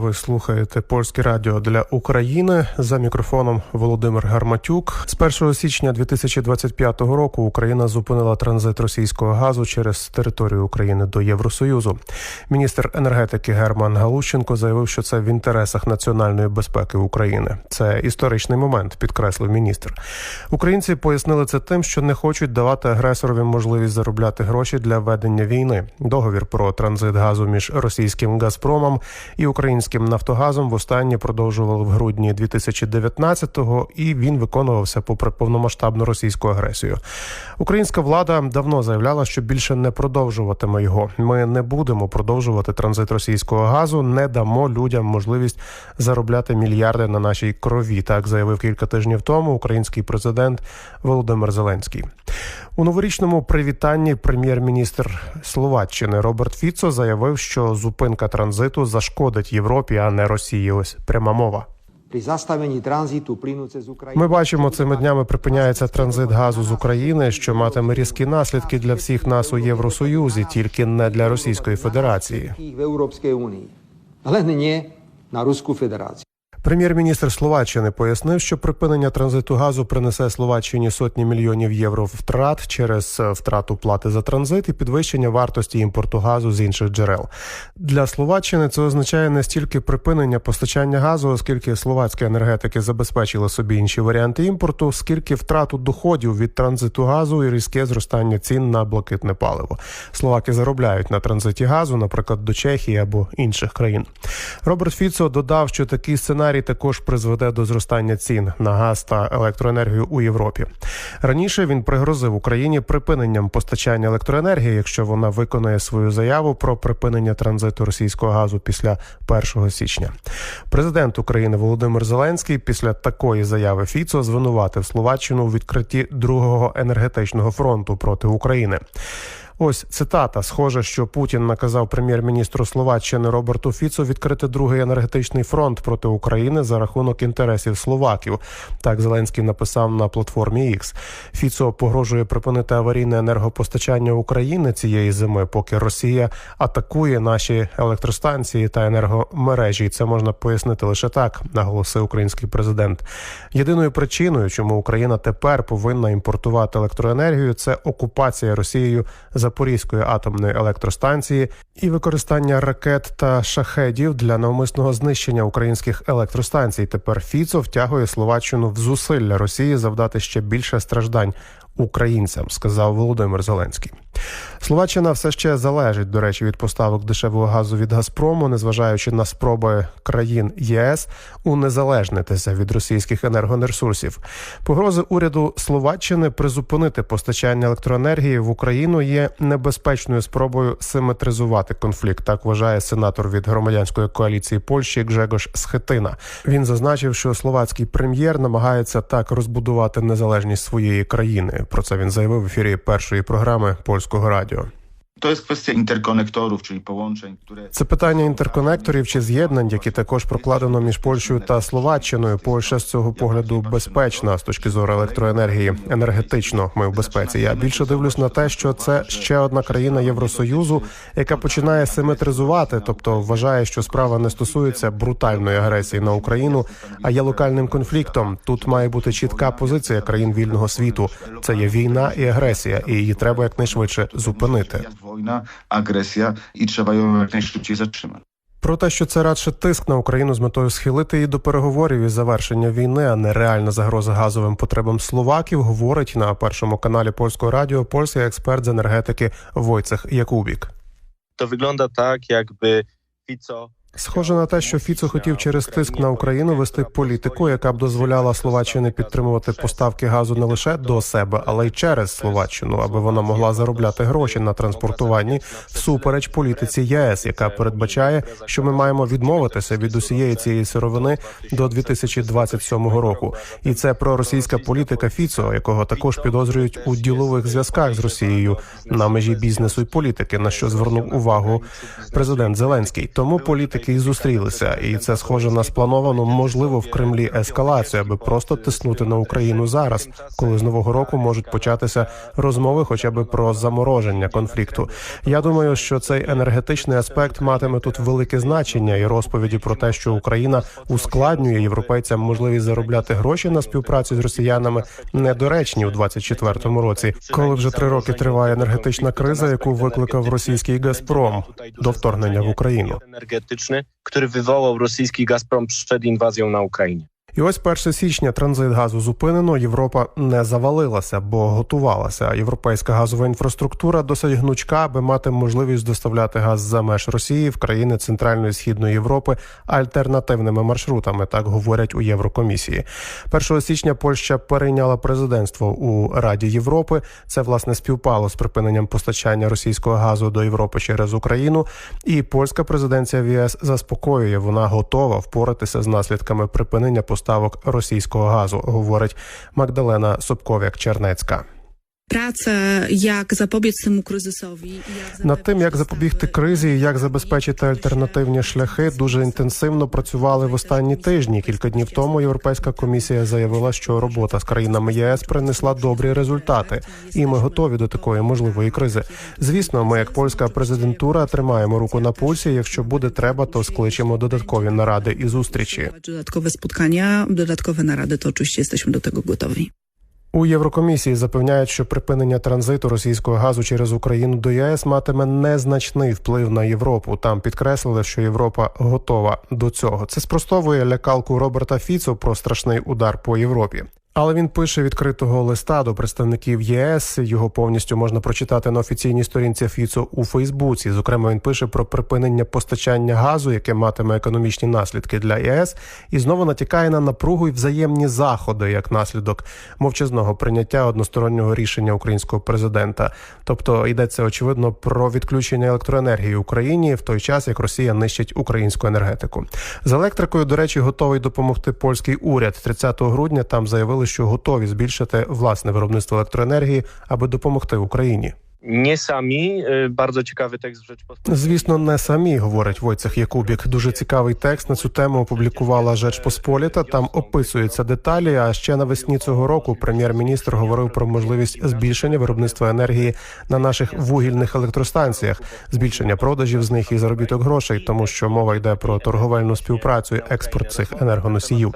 Ви слухаєте польське радіо для України за мікрофоном Володимир Гарматюк. З 1 січня 2025 року Україна зупинила транзит російського газу через територію України до Євросоюзу. Міністр енергетики Герман Галущенко заявив, що це в інтересах національної безпеки України. Це історичний момент, підкреслив міністр. Українці пояснили це тим, що не хочуть давати агресорові можливість заробляти гроші для ведення війни. Договір про транзит газу між російським Газпромом і українським українським Нафтогазом востаннє продовжували в грудні 2019-го, і він виконувався попри повномасштабну російську агресію. Українська влада давно заявляла, що більше не продовжуватиме його. Ми не будемо продовжувати транзит російського газу, не дамо людям можливість заробляти мільярди на нашій крові. Так заявив кілька тижнів тому український президент Володимир Зеленський. У новорічному привітанні прем'єр-міністр Словаччини Роберт Фіцо заявив, що зупинка транзиту зашкодить Європі, а не Росії. Ось пряма мова. При заставленні транзиту плинуце з України Ми бачимо, цими днями припиняється транзит газу з України, що матиме різкі наслідки для всіх нас у Євросоюзі, тільки не для Російської Федерації. в Європейській Унії, але не на Руську Федерацію. Прем'єр-міністр Словаччини пояснив, що припинення транзиту газу принесе Словаччині сотні мільйонів євро втрат через е, втрату плати за транзит і підвищення вартості імпорту газу з інших джерел. Для Словаччини це означає не стільки припинення постачання газу, оскільки словацькі енергетики забезпечили собі інші варіанти імпорту, скільки втрату доходів від транзиту газу і різке зростання цін на блакитне паливо. Словаки заробляють на транзиті газу, наприклад, до Чехії або інших країн. Роберт Фіцо додав, що такий сценарій сценарій також призведе до зростання цін на газ та електроенергію у Європі. Раніше він пригрозив Україні припиненням постачання електроенергії, якщо вона виконає свою заяву про припинення транзиту російського газу після 1 січня. Президент України Володимир Зеленський після такої заяви Фіцо звинуватив Словаччину у відкритті другого енергетичного фронту проти України. Ось цитата. Схоже, що Путін наказав прем'єр-міністру Словаччини Роберту Фіцу відкрити другий енергетичний фронт проти України за рахунок інтересів словаків. Так Зеленський написав на платформі X. Фіцо погрожує припинити аварійне енергопостачання України цієї зими, поки Росія атакує наші електростанції та енергомережі. Це можна пояснити лише так, наголосив український президент. Єдиною причиною, чому Україна тепер повинна імпортувати електроенергію, це окупація Росією за Запорізької атомної електростанції і використання ракет та шахедів для навмисного знищення українських електростанцій. Тепер Фіцо втягує Словаччину в зусилля Росії завдати ще більше страждань українцям, сказав Володимир Зеленський. Словаччина все ще залежить, до речі, від поставок дешевого газу від Газпрому, незважаючи на спроби країн ЄС унезалежнитися від російських енергонересурсів. Погрози уряду Словаччини призупинити постачання електроенергії в Україну є небезпечною спробою симетризувати конфлікт. Так вважає сенатор від громадянської коаліції Польщі Гжегош Схетина. Він зазначив, що словацький прем'єр намагається так розбудувати незалежність своєї країни. Про це він заявив в ефірі першої програми польського радіо. To jest kwestia interkonektorów, czyli połączeń, które Це питання інтерконекторів чи з'єднань, які також прокладено між Польщею та Словаччиною. Польща з цього погляду безпечна з точки зору електроенергії. Енергетично ми в безпеці. Я більше дивлюсь на те, що це ще одна країна Євросоюзу, яка починає симетризувати, тобто вважає, що справа не стосується брутальної агресії на Україну, а є локальним конфліктом. Тут має бути чітка позиція країн вільного світу. Це є війна і агресія, і її треба якнайшвидше зупинити. Wojna, agresja i trzeba ją jak najszybciej zatrzymać. Про те, що це радше тиск на Україну з метою схилити її до переговорів і завершення війни, а не реальна загроза газовим потребам словаків, говорить на першому каналі польського радіо польський експерт з енергетики Войцех Якубік. То виглядає так, якби Fico Схоже на те, що Фіцо хотів через тиск на Україну вести політику, яка б дозволяла Словаччині підтримувати поставки газу не лише до себе, але й через Словаччину, аби вона могла заробляти гроші на транспортуванні всупереч політиці ЄС, яка передбачає, що ми маємо відмовитися від усієї цієї сировини до 2027 року. І це проросійська політика Фіцо, якого також підозрюють у ділових зв'язках з Росією на межі бізнесу і політики, на що звернув увагу президент Зеленський. Тому політики які зустрілися, і це схоже на сплановану, можливо, в Кремлі ескалацію, аби просто тиснути на Україну зараз, коли з нового року можуть початися розмови, хоча б про замороження конфлікту. Я думаю, що цей енергетичний аспект матиме тут велике значення, і розповіді про те, що Україна ускладнює європейцям можливість заробляти гроші на співпраці з росіянами, недоречні у 24-му році, коли вже три роки триває енергетична криза, яку викликав російський Газпром до вторгнення в Україну. Energetyczny, który wywołał rosyjski Gazprom przed inwazją na Ukrainie. І ось 1 січня транзит газу зупинено. Європа не завалилася, бо готувалася. Європейська газова інфраструктура досить гнучка, аби мати можливість доставляти газ за меж Росії в країни Центральної і Східної Європи альтернативними маршрутами. Так говорять у Єврокомісії. 1 січня Польща перейняла президентство у Раді Європи. Це власне співпало з припиненням постачання російського газу до Європи через Україну. І польська президенція в ЄС заспокоює, вона готова впоратися з наслідками припинення поставок російського газу, говорить Магдалена Собковяк-Чернецька. Zapobiec temu kryzysowi. i Jak Над тим, як запобігти кризі, і як забезпечити альтернативні шляхи, дуже інтенсивно працювали в останні тижні. Кілька днів тому Європейська комісія заявила, що робота з країнами ЄС принесла добрі результати, і ми готові до такої можливої кризи. Звісно, ми, як польська президентура, тримаємо руку на пульсі. Якщо буде треба, то скличемо додаткові наради і зустрічі. Spotkania, dodatkowe narady, to oczywiście jesteśmy do tego gotowi. У Єврокомісії запевняють, що припинення транзиту російського газу через Україну до ЄС матиме незначний вплив на Європу. Там підкреслили, що Європа готова до цього. Це спростовує лякалку Роберта Фіцо про страшний удар по Європі. Але він пише відкритого листа до представників ЄС. Його повністю можна прочитати на офіційній сторінці Фіцо у Фейсбуці. Зокрема, він пише про припинення постачання газу, яке матиме економічні наслідки для ЄС, і знову натякає на напругу і взаємні заходи як наслідок мовчазного прийняття одностороннього рішення українського президента. Тобто йдеться очевидно про відключення електроенергії Україні в той час, як Росія нищить українську енергетику. З електрикою, до речі, готовий допомогти польський уряд. 30 грудня там заявили, що готові збільшити власне виробництво електроенергії, аби допомогти Україні. Nie y, bardzo ciekawy w Rzeczpospolitej. Звісно, не самі говорить Войцех Якубік. Дуже цікавий текст на цю тему опублікувала Жечпосполіта. Там описуються деталі. А ще навесні цього року прем'єр-міністр говорив про можливість збільшення виробництва енергії на наших вугільних електростанціях, збільшення продажів з них і заробіток грошей, тому що мова йде про торговельну співпрацю і експорт цих енергоносіїв.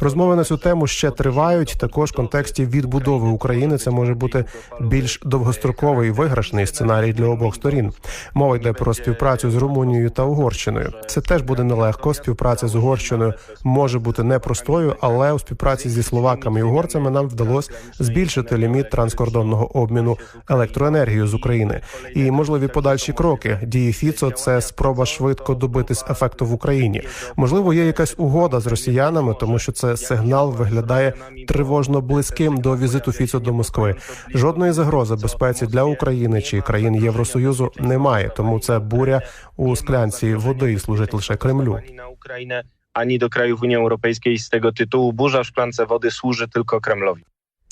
Розмови на цю тему ще тривають. Також в контексті відбудови України це може бути більш довгостроковий виграшний сценарій для обох сторін. Мова йде про співпрацю з Румунією та Угорщиною. Це теж буде нелегко. Співпраця з Угорщиною може бути непростою, але у співпраці зі словаками і угорцями нам вдалося збільшити ліміт транскордонного обміну електроенергією з України. І можливі подальші кроки дії Фіцо це спроба швидко добитись ефекту в Україні. Можливо, є якась угода з росіянами, тому що це сигнал виглядає тривожно близьким до візиту Фіцо до Москви. Жодної загрози безпеці для України чи країн Євросоюзу немає, тому це буря у склянці води служить лише Кремлю. Ukrainę, ani do krajów Unii Europejskiej z tego tytułu. Burza w szklance wody służy tylko Kremlowi.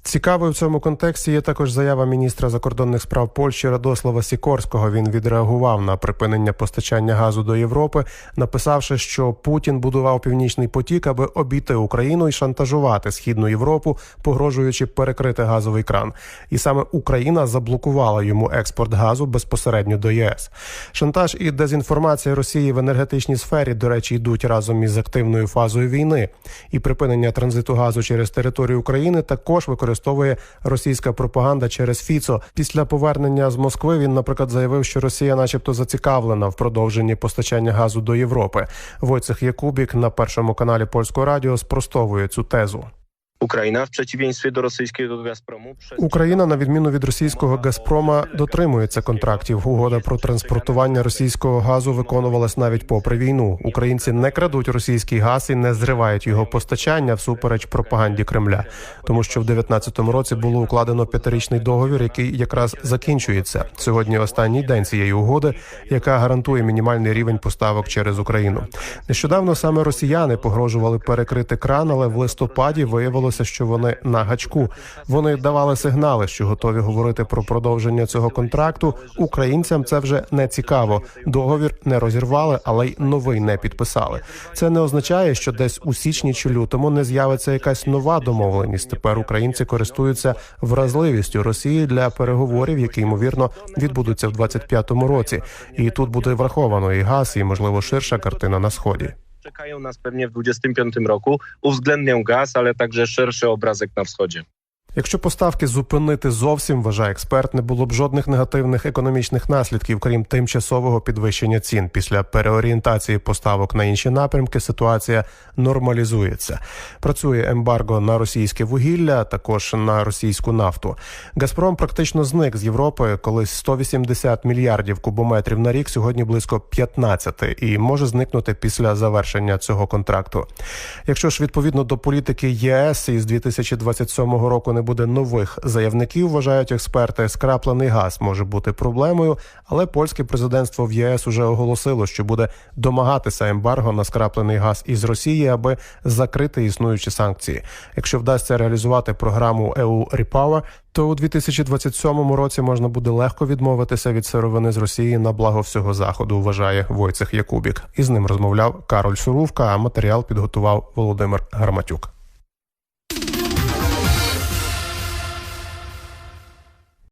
Цікавою в цьому контексті є також заява міністра закордонних справ Польщі Радослава Сікорського. Він відреагував на припинення постачання газу до Європи, написавши, що Путін будував північний потік, аби обійти Україну і шантажувати східну Європу, погрожуючи перекрити газовий кран. І саме Україна заблокувала йому експорт газу безпосередньо до ЄС. Шантаж і дезінформація Росії в енергетичній сфері, до речі, йдуть разом із активною фазою війни. І припинення транзиту газу через територію України також використовує російська пропаганда через Фіцо. Після повернення з Москви він, наприклад, заявив, що Росія, начебто, зацікавлена в продовженні постачання газу до Європи. Войцех Якубік на першому каналі польського радіо спростовує цю тезу. Ukraina w przeciwieństwie rosyjskiego Gazpromu przez Україна, на відміну від російського Газпрома, дотримується контрактів. Угода про транспортування російського газу виконувалась навіть попри війну. Українці не крадуть російський газ і не зривають його постачання всупереч пропаганді Кремля, тому що в 19-му році було укладено п'ятирічний договір, який якраз закінчується сьогодні. Останній день цієї угоди, яка гарантує мінімальний рівень поставок через Україну. Нещодавно саме росіяни погрожували перекрити кран, але в листопаді виявилося. Виявилося, що вони на гачку. Вони давали сигнали, що готові говорити про продовження цього контракту. Українцям це вже не цікаво. Договір не розірвали, але й новий не підписали. Це не означає, що десь у січні чи лютому не з'явиться якась нова домовленість. Тепер українці користуються вразливістю Росії для переговорів, які ймовірно відбудуться в 25-му році. І тут буде враховано і газ, і можливо ширша картина на сході. Czekają nas pewnie w 25 roku, uwzględnią gaz, ale także szerszy obrazek na wschodzie. Якщо поставки зупинити зовсім, вважає експерт, не було б жодних негативних економічних наслідків, крім тимчасового підвищення цін. Після переорієнтації поставок на інші напрямки ситуація нормалізується. Працює ембарго на російське вугілля, також на російську нафту. Газпром практично зник з Європи, колись 180 мільярдів кубометрів на рік, сьогодні близько 15, і може зникнути після завершення цього контракту. Якщо ж відповідно до політики ЄС із 2027 року не буде нових заявників, вважають експерти, скраплений газ може бути проблемою, але польське президентство в ЄС уже оголосило, що буде домагатися ембарго на скраплений газ із Росії, аби закрити існуючі санкції. Якщо вдасться реалізувати програму EU Repower, то у 2027 році можна буде легко відмовитися від сировини з Росії на благо всього заходу. Вважає Войцех Якубік. І з ним розмовляв Кароль Шурувка. А матеріал підготував Володимир Гарматюк.